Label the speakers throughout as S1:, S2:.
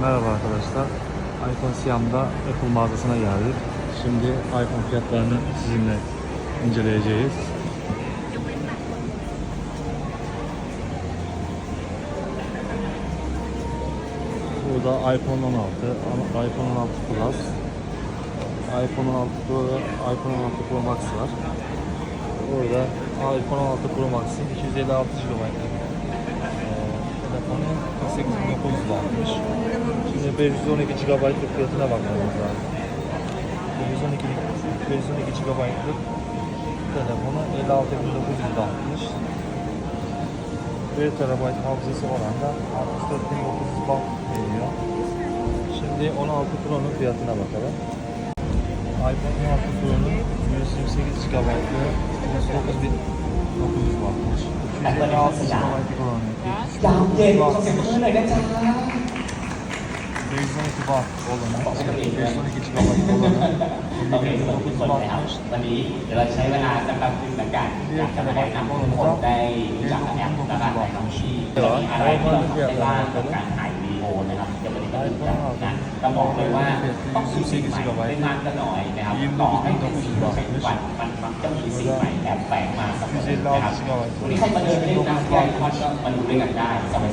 S1: Merhaba arkadaşlar. iPhone Siam'da Apple mağazasına geldik. Şimdi iPhone fiyatlarını sizinle inceleyeceğiz. Burada iPhone 16, iPhone 16 Plus, iPhone 16 Pro iPhone 16 Pro Max var. Burada iPhone 16 Pro Max'in 256 GB telefonu 48.9 varmış. Şimdi 512 GB'lık fiyatına bakmamız lazım. 512, 512 GB'lık telefonu 56.900 almış. 1 TB hafızası olan da 64.900 bak veriyor. Şimdi 16 Pro'nun fiyatına bakalım. iPhone 16 Pro'nun 128 GB'lı 39.900 bakmış. 256
S2: GB'lık olanı เย็นขอเสียงปรบมือหน่อยนะจ๊ะ
S1: 512 baht olanı, 512 GB olanı,
S3: โอเคสวัสดีทุกคนนะครับวันนี้เดี๋ยวเราใช้เวลาสักแป๊บนึงในการอยากจะมาแนะนำให้ทุกคนได้รู้จักแอปนะครับนะครับที่จะมีอะไรที่เราทำได้บ้างกับการถ่ายวีดีโอนะครับเดี๋ยววันนี้ก็ดูกันนะต้องบอกเลยว่าต้องมีสิ่งใหม่ไม่มากก็น้อยนะครับต่อให้เป็นสิ่งที่ใช้ทุกวันมันมักจะมีสิ่งใหม่แอบแฝงมา เสมอนะครับ วันนี้ใครมาเดินเล่นน้ำแก้ทอดก็มาดูด้วยกันได้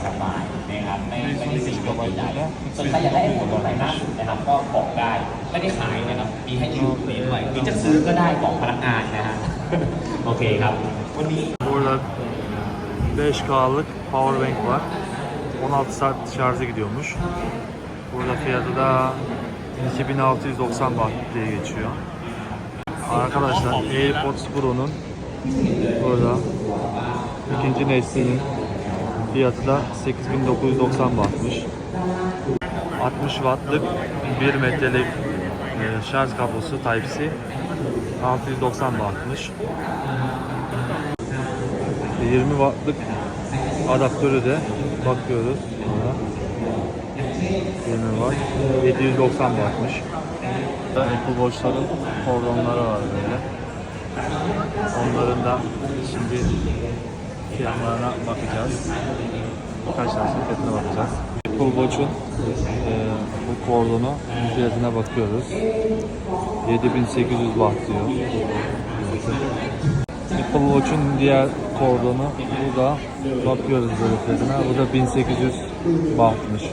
S3: สบายๆนะครับไม่ไม่ได้ซีเรียสใดๆส่วนใครอยากได้ไอโฟนรุ่นใหม่ล่าสุดนะครับ ก็บอกได้ไม่ได้ขายนะครับ มีให้ยืมฟรีด้วยหรือจะซื้อก็ได้บอกพนักงานนะฮะ โอเคครับ วันนี้
S1: Burada 5K'lık powerbank var. 16 saat şarjı gidiyormuş. Burada fiyatı da 2690 baht diye geçiyor. Arkadaşlar AirPods Pro'nun burada ikinci neslinin fiyatı da 8990 bahtmış. 60 wattlık 1 metrelik e, şarj kablosu Type-C 690 bahtmış. 20 wattlık adaptörü de bakıyoruz. Buna. 20 watt. 790 wattmış. Apple Watch'ların kordonları var böyle. Onların da şimdi fiyatlarına bakacağız. Birkaç tanesinin fiyatına bakacağız. Watch'un e, bu kordonu fiyatına bakıyoruz. 7800 watt diyor. Apple Watch'un diğer kordonu bu da bakıyoruz böyle fiyatına. Bu da 1800 bahtmış.